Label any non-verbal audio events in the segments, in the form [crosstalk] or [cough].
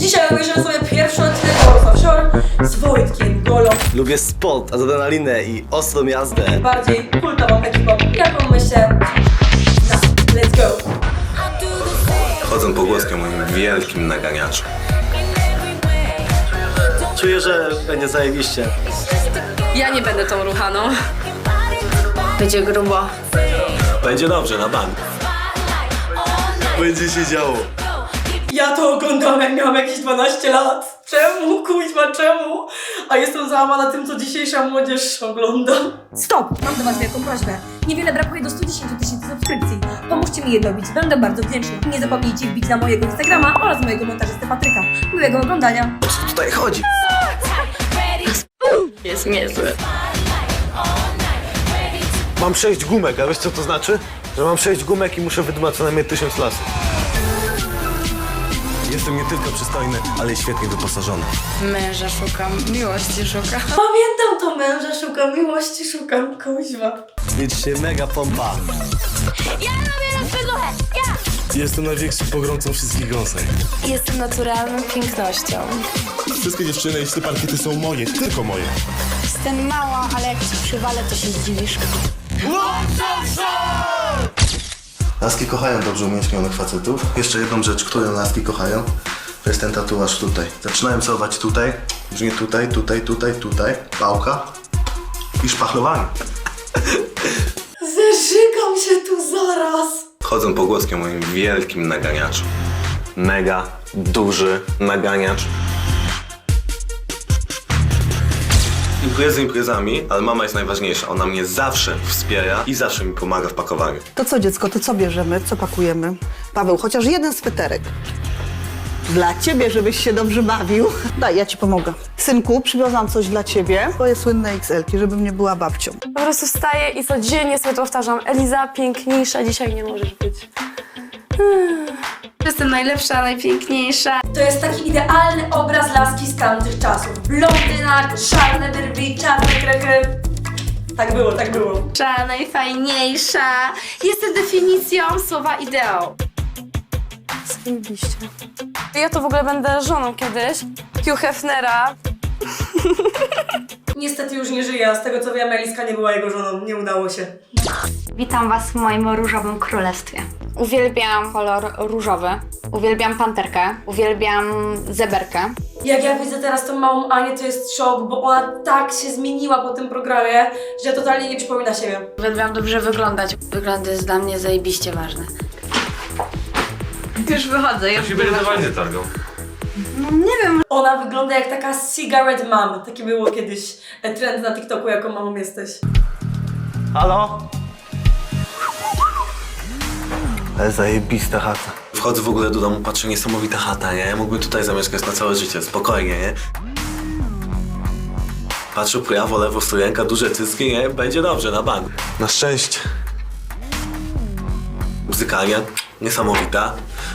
Dzisiaj obejrzymy sobie pierwszy odcinek Wars of Shore z Wojtkiem, Golą, Lubię sport, adrenalinę i ostrą jazdę. bardziej kultową ekipą, jaką my się na Let's go! Chodzę pogłoskiem moim wielkim naganiaczu. Czuję, że będzie zajebiście. Ja nie będę tą ruchaną. Będzie grubo. Będzie dobrze, na bank. Będzie się działo. Ja to oglądam jak miałam jakieś 12 lat. Czemu, kuźma, czemu? A jestem załamana tym, co dzisiejsza młodzież ogląda. Stop! Mam do Was wielką prośbę. Niewiele brakuje do 110 tysięcy subskrypcji. Pomóżcie mi je dobić, będę bardzo wdzięczna. Nie zapomnijcie wbić na mojego Instagrama oraz mojego montażysty Patryka. Miłego oglądania. O co tutaj chodzi? Jest niezły. Mam sześć gumek, a wiesz co to znaczy? Że mam sześć gumek i muszę wydumać co najmniej tysiąc lasów. Jestem nie tylko przystojny, ale i świetnie wyposażony. Męża szukam, miłości szukam. [laughs] Pamiętam to męża, szukam miłości, szukam kuźma. Liczcie mega pompa. Jestem największym pogromcą wszystkich gąsek. Jestem naturalną pięknością. Wszystkie dziewczyny, jeśli parkiety są moje, tylko moje. Jestem mała, ale jak ci przywalę, to się zdziwisz. Laski kochają dobrze umięśnionych facetów. Jeszcze jedną rzecz, którą laski kochają, to jest ten tatuaż tutaj. Zaczynają całować tutaj, już nie tutaj, tutaj, tutaj, tutaj, pałka i szpachlowanie. Zeżygam się tu zaraz. Chodzę pogłoskiem moim wielkim naganiaczu. Mega duży naganiacz. Imprezy imprezami, ale mama jest najważniejsza. Ona mnie zawsze wspiera i zawsze mi pomaga w pakowaniu. To co dziecko, to co bierzemy, co pakujemy? Paweł, chociaż jeden sweterek. Dla ciebie, żebyś się dobrze bawił. Daj, ja ci pomogę. Synku, przywiozłam coś dla ciebie. Twoje słynne XL-ki, żebym nie była babcią. Po prostu wstaję i codziennie sobie to powtarzam. Eliza, piękniejsza dzisiaj nie możesz być. Jestem najlepsza, najpiękniejsza. To jest taki idealny obraz laski z tamtych czasów. Blondyna, czarne brwi, czarne krechy. Tak było, tak było. Najlepsza, najfajniejsza. Jestem definicją słowa ideał. Zajebiście. Ja to w ogóle będę żoną kiedyś. Hugh Hefnera. [laughs] Już nie żyje, a z tego co wiem, Eliska nie była jego żoną. Nie udało się. Witam Was w moim różowym królestwie. Uwielbiam kolor różowy, uwielbiam panterkę, uwielbiam zeberkę. Jak ja widzę teraz tą małą Anię, to jest szok, bo ona tak się zmieniła po tym programie, że totalnie nie przypomina siebie. Uwielbiam dobrze wyglądać. Wygląd jest dla mnie zajebiście ważny. Już wychodzę. Ja Ona wygląda jak taka cigarette mom. Taki było kiedyś e, trend na TikToku, jaką mamą jesteś. Halo? Ale zajebista chata. Wchodzę w ogóle do domu, patrzę, niesamowita chata, nie? Ja mógłbym tutaj zamieszkać na całe życie, spokojnie, nie? Patrzę prawo, lewo, stojenka, duże cycki, nie? Będzie dobrze, na bank. Na szczęście. Muzykalnia, niesamowita.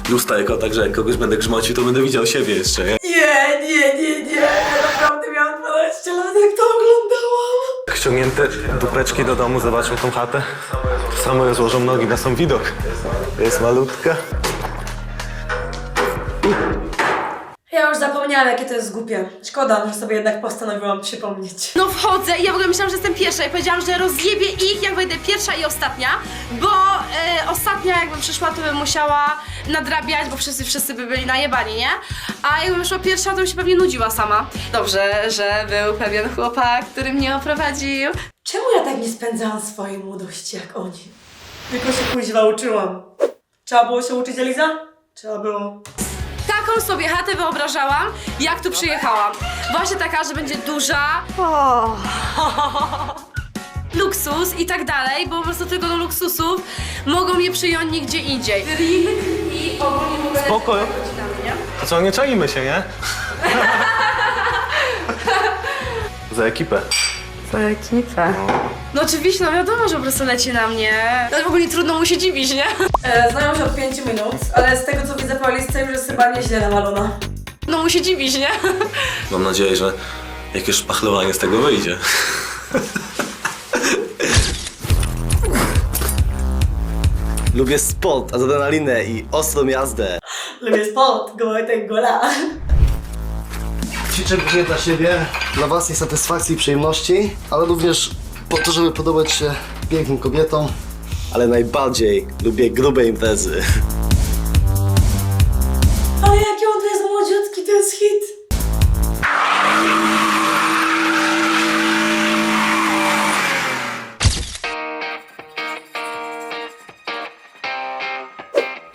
Lusterko, także jak kogoś będę grzmocił, to będę widział siebie jeszcze, nie? Nie, nie, nie, nie. Ja naprawdę miałam 12 lat, jak to oglądałam. Ściągnięte dupeczki do domu, zobaczą tą chatę. To samo rozłożą nogi na sam widok. Jest malutka. Zapomniałam, jakie to jest głupie. Szkoda, że sobie jednak postanowiłam przypomnieć. No wchodzę i ja w ogóle myślałam, że jestem pierwsza i powiedziałam, że rozjebię ich, jak będę pierwsza i ostatnia, bo e, ostatnia jakby przyszła, to bym musiała nadrabiać, bo wszyscy, wszyscy by byli najebani, nie? A jakbym wyszła pierwsza, to bym się pewnie nudziła sama. Dobrze, że był pewien chłopak, który mnie oprowadził. Czemu ja tak nie spędzałam swojej młodości jak oni? Tylko się kuźwa uczyłam. Trzeba było się uczyć, Eliza? Trzeba było. Taką sobie chatę wyobrażałam, jak tu przyjechałam. Właśnie taka, że będzie duża, [laughs] luksus i tak dalej, bo po prostu tylko do luksusów mogą mnie przyjąć nigdzie indziej. I ogólnie w ogóle... Spoko. To co, nie czajmy się, nie? [laughs] Za ekipę. Ekipę. No oczywiście, no wiadomo, że po prostu leci na mnie. No w ogóle nie trudno mu się dziwić, nie? E, znają się od 5 minut, ale z tego co widzę po Elisce już jest chyba nieźle nawalona. No mu się dziwić, nie? Mam nadzieję, że jakieś szpachlowanie z tego wyjdzie. Lubię sport, adrenalinę i ostrą jazdę. Lubię sport, Wojtek Gola. Ćwiczę głównie dla siebie, dla własnej satysfakcji i przyjemności, ale również po to, żeby podobać się pięknym kobietom. Ale najbardziej lubię grube imprezy. Ale jaki on to jest młodziutki, to jest hit.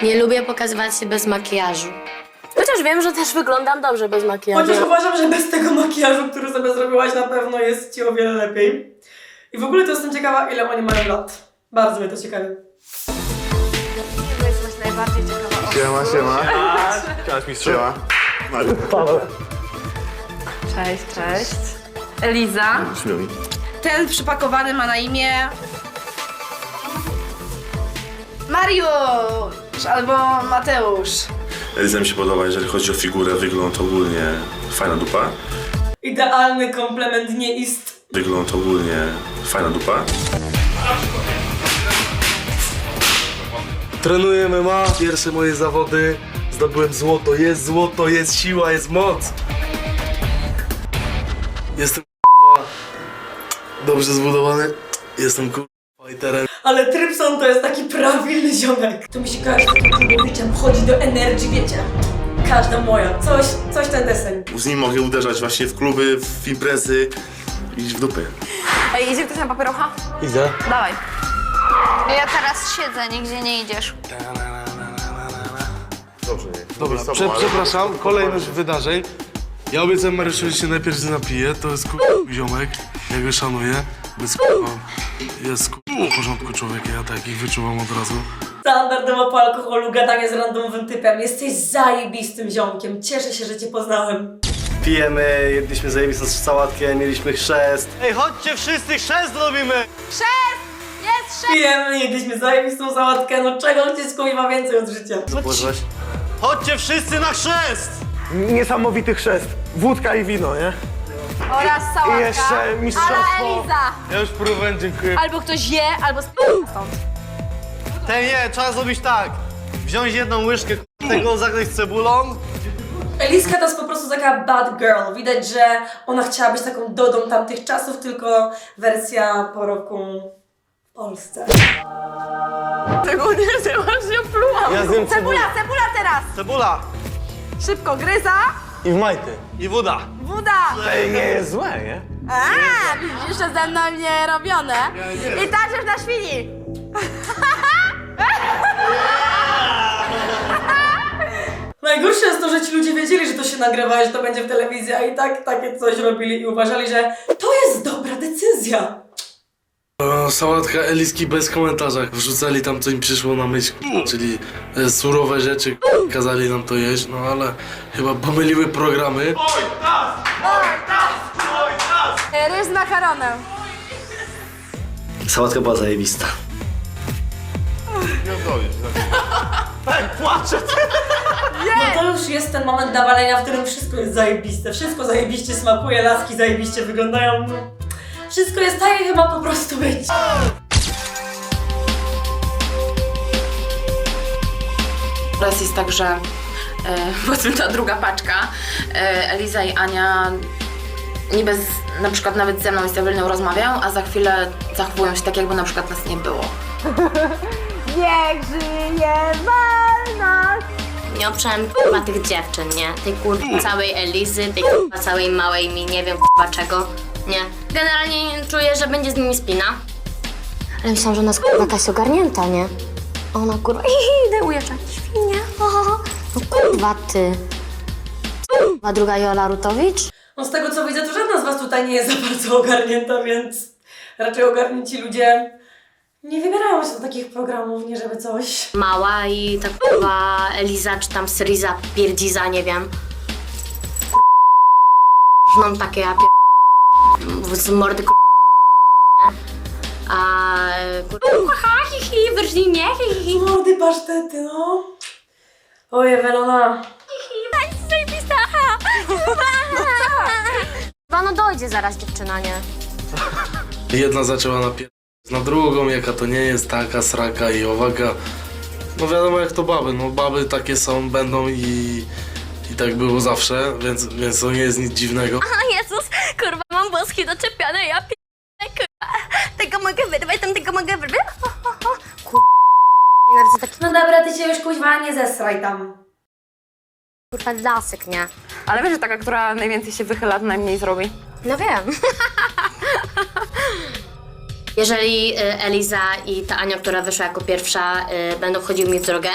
Nie lubię pokazywać się bez makijażu. Chociaż wiem, że też wyglądam dobrze bez makijażu. Chociaż uważam, że bez tego makijażu, który sobie zrobiłaś, na pewno jest ci o wiele lepiej. I w ogóle to jestem ciekawa, ile oni mają lat. Bardzo mnie to ciekawi. jesteś najbardziej ciekawa. Siema, siema. Cześć, mistrzu. Paweł. Cześć, cześć. Eliza. Ten przypakowany ma na imię... Mariusz albo Mateusz. Eliza mi się podoba, jeżeli chodzi o figurę, wygląd ogólnie fajna dupa. Idealny komplement nie ist. Wygląd ogólnie fajna dupa. Trenuję MMA, pierwsze moje zawody, zdobyłem złoto, jest złoto, jest siła, jest moc. Jestem k***a, dobrze zbudowany, jestem k***a. Ale Trypson to jest taki prawilny ziomek. To mi się kojarzy z takim klubowiczem, wchodzi do energii, wiecie. Każda moja. Coś, coś ten deseń. Z nim mogę uderzać właśnie w kluby, w imprezy i w dupy. Ej, idzie ktoś na papierocha? Idę. Dawaj. Ja teraz siedzę, nigdzie nie idziesz. Dobra, prze, przepraszam, kolejność wydarzeń. Ja obiecałem Mariuszowi, że się najpierw napiję, to jest k***a ziomek, ja go szanuję, bez jest w porządku człowiek, ja takich wyczuwam od razu. Standardowo po alkoholu, gadanie z randomowym typem. Jesteś zajebistym ziomkiem. Cieszę się, że cię poznałem. Pijemy, jedliśmy zajebistą sałatkę, mieliśmy chrzest. Ej, chodźcie wszyscy, chrzest robimy! Jest Pijemy, jedliśmy zajebistą sałatkę. No czego chcieć kurwa więcej od życia? Położyłeś? Chodźcie wszyscy na chrzest! Niesamowity chrzest. Wódka i wino, nie? Oraz sałatka. I jeszcze mistrzostwo. Ale Eliza. Ja już próbowałem, dziękuję. Albo ktoś je, albo stąd. Ten nie, trzeba zrobić tak. Wziąć jedną łyżkę k***a, tego, zagryźć cebulą. Eliska to jest po prostu taka bad girl. Widać, że ona chciała być taką Dodą tamtych czasów, tylko wersja po roku w Polsce. Tego nie właśnie plułam. Ja zjem Cebula, cebula teraz. Cebula Szybko, gryza. I w majty. i woda. Woda. Ej, nie jest złe, nie? A, widzisz, że ze mną nie robione. I tańczysz na świni. [laughs] Najgorsze jest to, że ci ludzie wiedzieli, że to się nagrywa, że to będzie w telewizji, a i tak takie coś robili i uważali, że to jest dobra decyzja. O, sałatka Eliski bez komentarza. Wrzucali tam, co im przyszło na myśl, czyli e, surowe rzeczy, kazali nam to jeść, no ale chyba pomyliły programy. Ryż z makaronem. Sałatka była zajebista. [laughs] No to już jest ten moment nawalenia, w którym wszystko jest zajebiste. Wszystko zajebiście smakuje, laski zajebiście wyglądają. No. Wszystko jest tak, jak ma po prostu być. Teraz jest tak, że e, [laughs] powiedzmy ta druga paczka, e, Eliza i Ania niby z, na przykład nawet ze mną i z Eweliną rozmawiają, a za chwilę zachowują się tak, jakby na przykład nas nie było. [laughs] Niech żyje wolność! Nie obszałem kurwa tych dziewczyn, nie? Tej kurwa całej Elizy, tej kurwa całej małej mi nie wiem kurwa czego. Nie. Generalnie czuję, że będzie z nimi spina. Ale myślałam, że ona jest kurwa jakaś ogarnięta, nie? A Ona kurwa, [laughs] idę ujeżdżać świnie. No kurwa ty. Kurwa druga Jola Rutowicz? No z tego co widzę, to żadna z was tutaj nie jest za bardzo ogarnięta, więc raczej ogarnięci ludzie nie wybierają się do takich programów, nie żeby coś. Mała i ta kurwa Eliza czy tam Syriza pierdziza, nie wiem. Mam takie ja pier... z mordy nie? A kurwa, ha, hi, hi, Virginie, hi, hi, hi. Mordy pasztety, no. Oj, Ewelona. Chyba no dojdzie zaraz dziewczyna, nie? Jedna zaczęła napier... na drugą, jaka to nie jest taka sraka i owaka. No wiadomo jak to baby, no baby takie są, będą i, I tak było zawsze, więc, więc to nie jest nic dziwnego. O Jezus, kurwa, mam włoski doczepione, ja p***e, kurwa. Tego mogę wyrwać, tam tego mogę wyrwać. Kurwa, nienawidzę takich No dobra, ty się już kuźwa nie zesraj tam. kurwa lasek, nie? Ale wiesz, że taka, która najwięcej się wychyla, to najmniej zrobi. No wiem. Jeżeli y, Eliza i ta Ania, która wyszła jako pierwsza, y, będą wchodziły mi w drogę,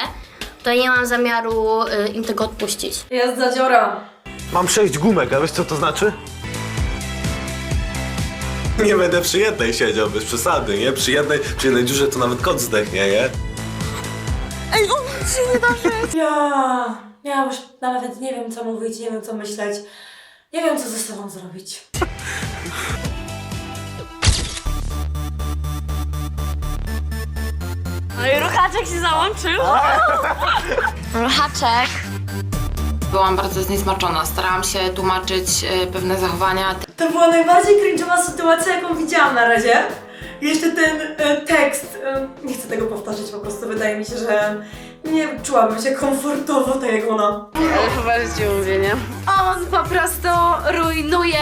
to nie mam zamiaru y, im tego odpuścić. Jest zadziora. Mam sześć gumek, a wiesz co to znaczy? Nie będę przy jednej siedział, bez przesady, nie? Przy jednej, przy jednej dziurze to nawet kot zdechnie, nie? Ja, ja już nawet nie wiem co mówić, nie wiem co myśleć. Nie wiem co ze sobą zrobić. [laughs] I ruchaczek się załączył. [laughs] Ruchaczek. Byłam bardzo zniesmaczona. Starałam się tłumaczyć e, pewne zachowania. To była najbardziej cringe'owa sytuacja, jaką widziałam na razie. Jeszcze ten e, tekst, e, nie chcę tego powtarzać, po prostu wydaje mi się, że nie czułabym się komfortowo tak jak ona. Ale poważnie ci mówię, nie? On po prostu rujnuje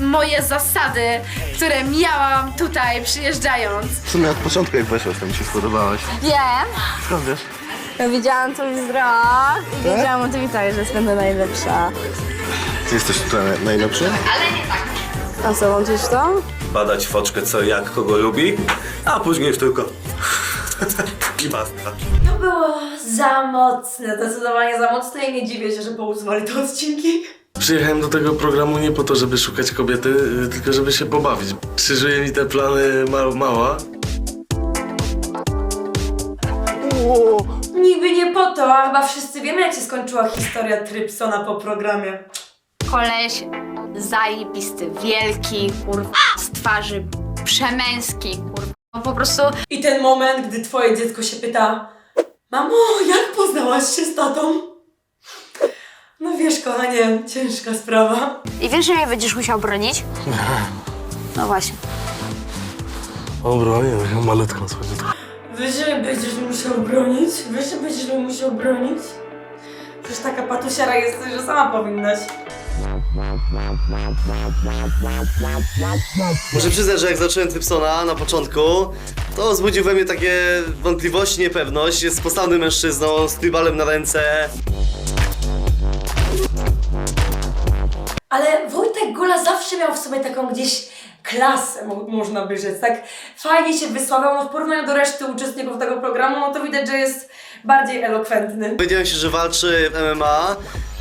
moje zasady, które miałam tutaj przyjeżdżając. W sumie od początku jak weszłaś, to mi się spodobałaś. Wiem. Skąd wiesz? Widziałam twój wzrok i wiedziałam o tym tak, że jest będę najlepsza. Ty jesteś tutaj naj- najlepszy? A co, łączysz to? Badać foczkę co jak kogo lubi, a później już tylko... [laughs] I basta. To było za mocne, zdecydowanie za mocne i nie dziwię się, że pousuwali te odcinki. Przyjechałem do tego programu nie po to, żeby szukać kobiety, y, tylko żeby się pobawić. Krzyżuje mi te plany ma mała. Niby nie po to, a chyba wszyscy wiemy jak się skończyła historia Trypsona po programie. Koleś zajebisty, wielki, kurwa, z twarzy przemęski, kurwa. No Po prostu I ten moment, gdy twoje dziecko się pyta Mamo, jak poznałaś się z tatą? No wiesz, kochanie, ciężka sprawa. I wiesz, że mnie będziesz musiał bronić? [laughs] No właśnie. Dobra, nie, ja malutką schodzi. Wiesz, że będziesz musiał bronić? Wiesz, że będziesz mnie musiał bronić? Przecież taka patusiara jesteś, że sama powinnaś. Muszę przyznać, że jak zacząłem Trypsona na początku, to wzbudził we mnie takie wątpliwości, niepewność. Jest postawnym mężczyzną, z tribalem na ręce. Ale Wojtek Gola zawsze miał w sobie taką gdzieś klasę, mo- można by rzec, tak fajnie się wysławiał, no w porównaniu do reszty uczestników tego programu, no to widać, że jest bardziej elokwentny. Dowiedziałem się, że walczy w MMA.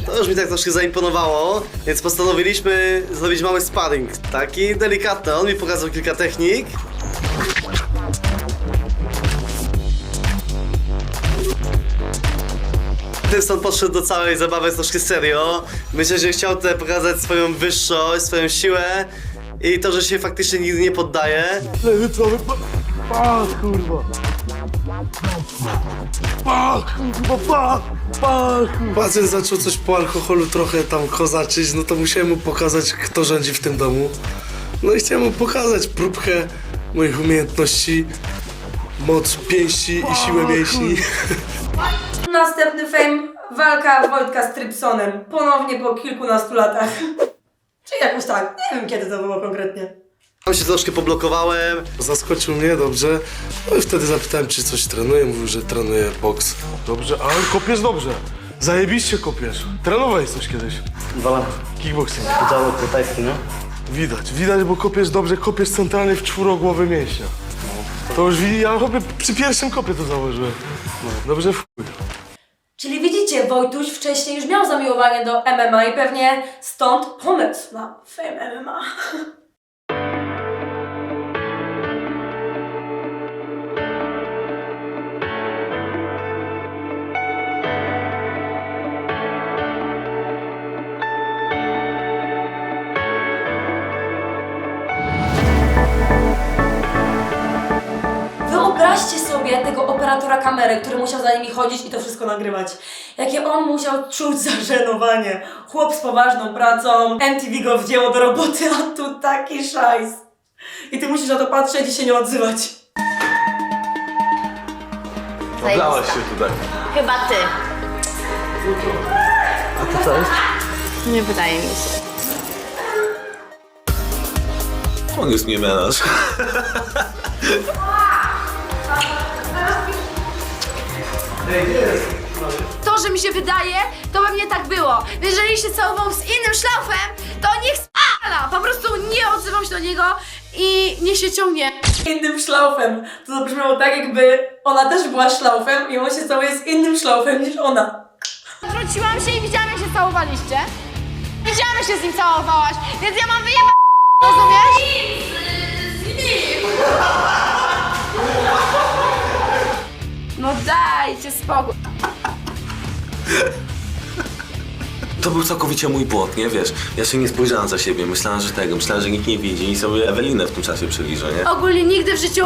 To już mi tak troszkę zaimponowało, więc postanowiliśmy zrobić mały sparring. Taki delikatny. On mi pokazał kilka technik. Tymson podszedł do całej zabawy troszkę serio. Myślę, że chciał tutaj pokazać swoją wyższość, swoją siłę i to, że się faktycznie nigdy nie poddaje. Lewy, prawy, pa, pa, kurwa. Pa, kurwa, pa, pa, kurwa. Pacjent zaczął coś po alkoholu trochę tam kozaczyć, no to musiałem mu pokazać, kto rządzi w tym domu. No i chciałem mu pokazać próbkę moich umiejętności, moc pięści i siłę mięśni. [laughs] Następny fame, walka Wojtka z Trypsonem, ponownie po kilkunastu latach. Czy jakoś tak, nie wiem kiedy to było konkretnie. Tam się troszkę poblokowałem. Zaskoczył mnie dobrze, no i wtedy zapytałem, czy coś trenuje. Mówił, że trenuje boks. Dobrze, ale kopiesz dobrze. Zajebiście kopiesz. Trenowałeś coś kiedyś. Dwa lata. Kickboxing. Działo tajski, no? Widać, widać, bo kopiesz dobrze, kopiesz centralnie w czwórogłowy mięśnia. To już widzi, ja chłopie przy pierwszym kopie to założyłem. Dobrze w chuj. Czyli widzicie, Wojtuś wcześniej już miał zamiłowanie do MMA i pewnie stąd pomysł na fame MMA. [laughs] sobie tego operatora kamery, który musiał za nimi chodzić i to wszystko nagrywać. Jakie on musiał czuć zażenowanie. Chłop z poważną pracą, MTV go wzięło do roboty, a tu taki szajs. I ty musisz na to patrzeć i się nie odzywać. Oblałaś się tutaj. Chyba ty. A to co jest? Nie wydaje mi się. On jest nie [laughs] To, że mi się wydaje, to pewnie tak było. Jeżeli się całował z innym szlaufem, to niech spala! Po prostu nie odzywam się do niego i nie się ciągnie. Innym szlaufem. To zabrzmiało tak, jakby ona też była szlaufem i on się całuje z innym szlaufem niż ona. Odwróciłam się i widziałam, jak się całowaliście. Widziałam, jak się z nim całowałaś, więc ja mam wyjeba... Rozumiesz? No dajcie spokój. To był całkowicie mój błąd, nie wiesz? Ja się nie spojrzałem za siebie, myślałem, że tego, myślałem, że nikt nie widzi i sobie Ewelinę w tym czasie przyliżę, nie? Ogólnie nigdy w życiu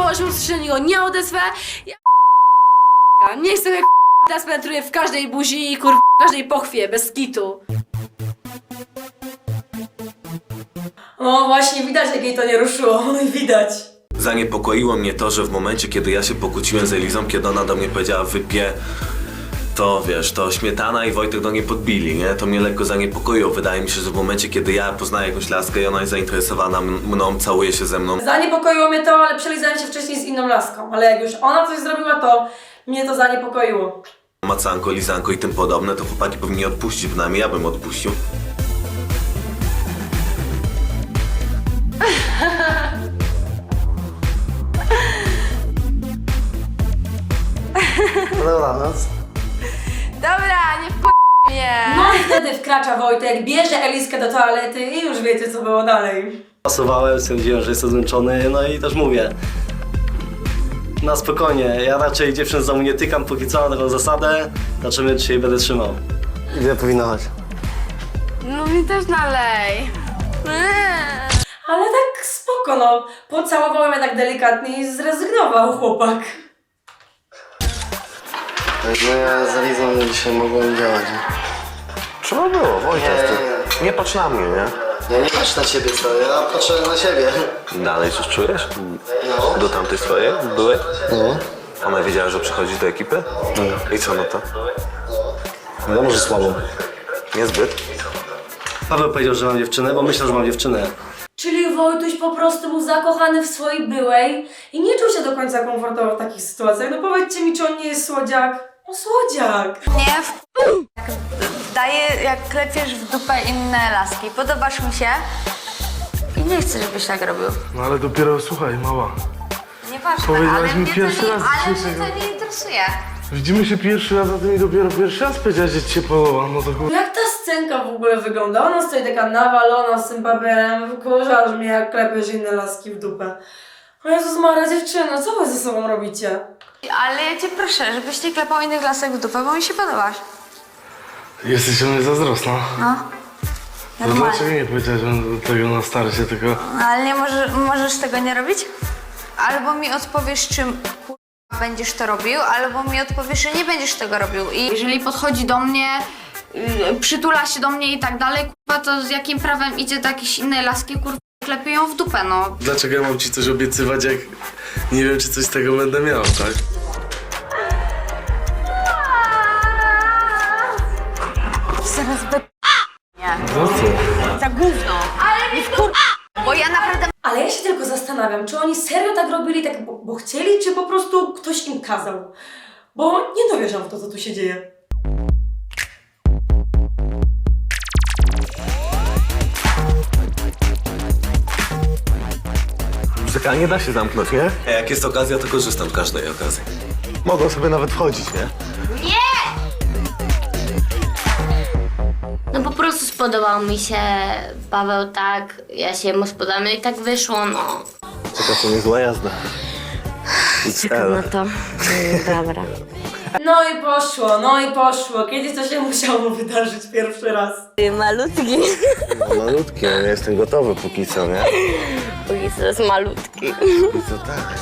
niego nie odezwę. Ja nie chcę jak teraz penetruję w każdej buzi i kur... w każdej pochwie, bez kitu. No właśnie, widać jak jej to nie ruszyło. [laughs] Widać. Zaniepokoiło mnie to, że w momencie, kiedy ja się pokłóciłem z Elizą, kiedy ona do mnie powiedziała wypie, to wiesz, to Śmietana i Wojtek do niej podbili, nie? To mnie lekko zaniepokoiło. Wydaje mi się, że w momencie, kiedy ja poznaję jakąś laskę i ona jest zainteresowana mną, całuje się ze mną, Zaniepokoiło mnie to, ale przelizałem się wcześniej z inną laską. Ale jak już ona coś zrobiła, to mnie to zaniepokoiło. macanko, lizanko i tym podobne, to chłopaki powinni odpuścić, bynajmniej ja bym odpuścił. Dobranoc. Dobra, nie p... mnie. No i wtedy wkracza Wojtek, bierze Eliskę do toalety i już wiecie co było dalej. Pasowałem, stwierdziłem, że jestem zmęczony, no i też mówię. Na spokojnie, ja raczej dziewczyn z domu nie tykam, póki co mam taką zasadę. Zobaczymy, czy jej będę trzymał. Ile powinnaś? No mi też nalej. Eee. Ale tak spoko, no. Pocałował mnie tak delikatnie i zrezygnował chłopak. No ja z Elizą dzisiaj mogłem działać. Trzeba było, Wojtek. Nie, ty. Nie patrz na mnie, nie? Ja nie patrzę na ciebie, stary, ja patrzę na siebie. Dalej coś czujesz? No. Do tamtej swojej byłeś? No. Ona wiedziała, że przychodzi do ekipy? I co no to? Wiadomo, że słabo. Niezbyt. Paweł powiedział, że mam dziewczynę, bo myślał, że mam dziewczynę. Czyli Wojtuś po prostu był zakochany w swojej byłej i nie czuł się do końca komfortowo w takich sytuacjach. No powiedzcie mi, czy on nie jest słodziak? No słodziak. Nie, w... daję jak klepiesz w dupę inne laski. Podobasz mi się i nie chcę, żebyś tak robił. No ale dopiero, słuchaj, mała. Nieważne, Powiedziałaś ale mi mnie, to pierwszy nie, raz ale dzisiaj mnie tego. to nie interesuje. Widzimy się pierwszy raz, a ty mi dopiero pierwszy raz powiedziałeś, że ci się podoba. No to kur... Jak ta scenka w ogóle wygląda? Ona stoi taka nawalona z tym papierem, wkurzasz mnie jak klepiesz inne laski w dupę. O Jezus Maria, dziewczyno, co wy ze sobą robicie? Ale ja cię proszę, żebyś nie klepał innych lasek w dupę, bo mi się podobasz. Jesteś o mnie zazdrosna. No. No Normalnie. dlaczego nie powiedziałeś tego na starcie, tylko... No, ale nie może, możesz tego nie robić? Albo mi odpowiesz, czym kurwa będziesz to robił, albo mi odpowiesz, że nie będziesz tego robił. I jeżeli podchodzi do mnie, yy, przytula się do mnie i tak dalej, kurwa, to z jakim prawem idzie do jakiejś innej laski, kurwa, klepie ją w dupę, no. Dlaczego ja mam ci coś obiecywać, jak nie wiem, czy coś z tego będę miał, tak? Zastanawiam, czy oni serio tak robili, tak bo, bo chcieli, czy po prostu ktoś im kazał? Bo nie dowierzam w to, co tu się dzieje. Muzyka nie da się zamknąć, nie? A jak jest okazja, to korzystam z każdej okazji. Mogą sobie nawet wchodzić, nie? No po prostu spodobał mi się Paweł tak, ja się mu spodobałam no i tak wyszło, no. Czeka to niezła jazda. Czekam na to. Dobra. No i poszło, no i poszło. Kiedyś to się musiało wydarzyć pierwszy raz. Malutki. No, malutki, ja nie jestem gotowy póki co, nie? Póki co jest malutki. Póki co tak.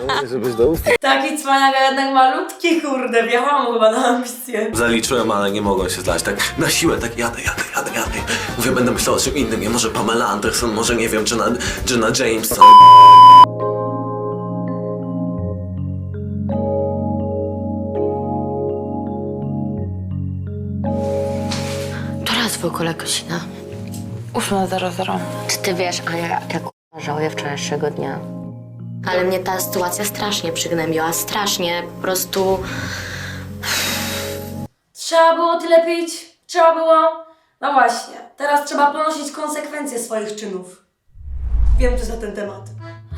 Mówię, żebyś do ust. Taki cwaniak, a jednak malutki, kurde, wjechałam chyba na ambicje. Zaliczyłem, ale nie mogłem się zlać. Tak na siłę, tak jadę, jadę, jadę, jadę. Mówię, będę myślał o czym innym. Nie może Pamela Anderson, może nie wiem, Jenna, Jenna Jameson. Ogóle godzina? 8.00. Czy ty wiesz, Ania, jak żałuję wczorajszego dnia? Ale mnie ta sytuacja strasznie przygnębiła, strasznie, po prostu... Trzeba było tyle pić? Trzeba było? No właśnie, teraz trzeba ponosić konsekwencje swoich czynów. Wiem coś na ten temat.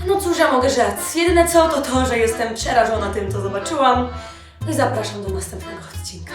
No cóż ja mogę rzec? Jedyne co to to, że jestem przerażona tym, co zobaczyłam. No i zapraszam do następnego odcinka.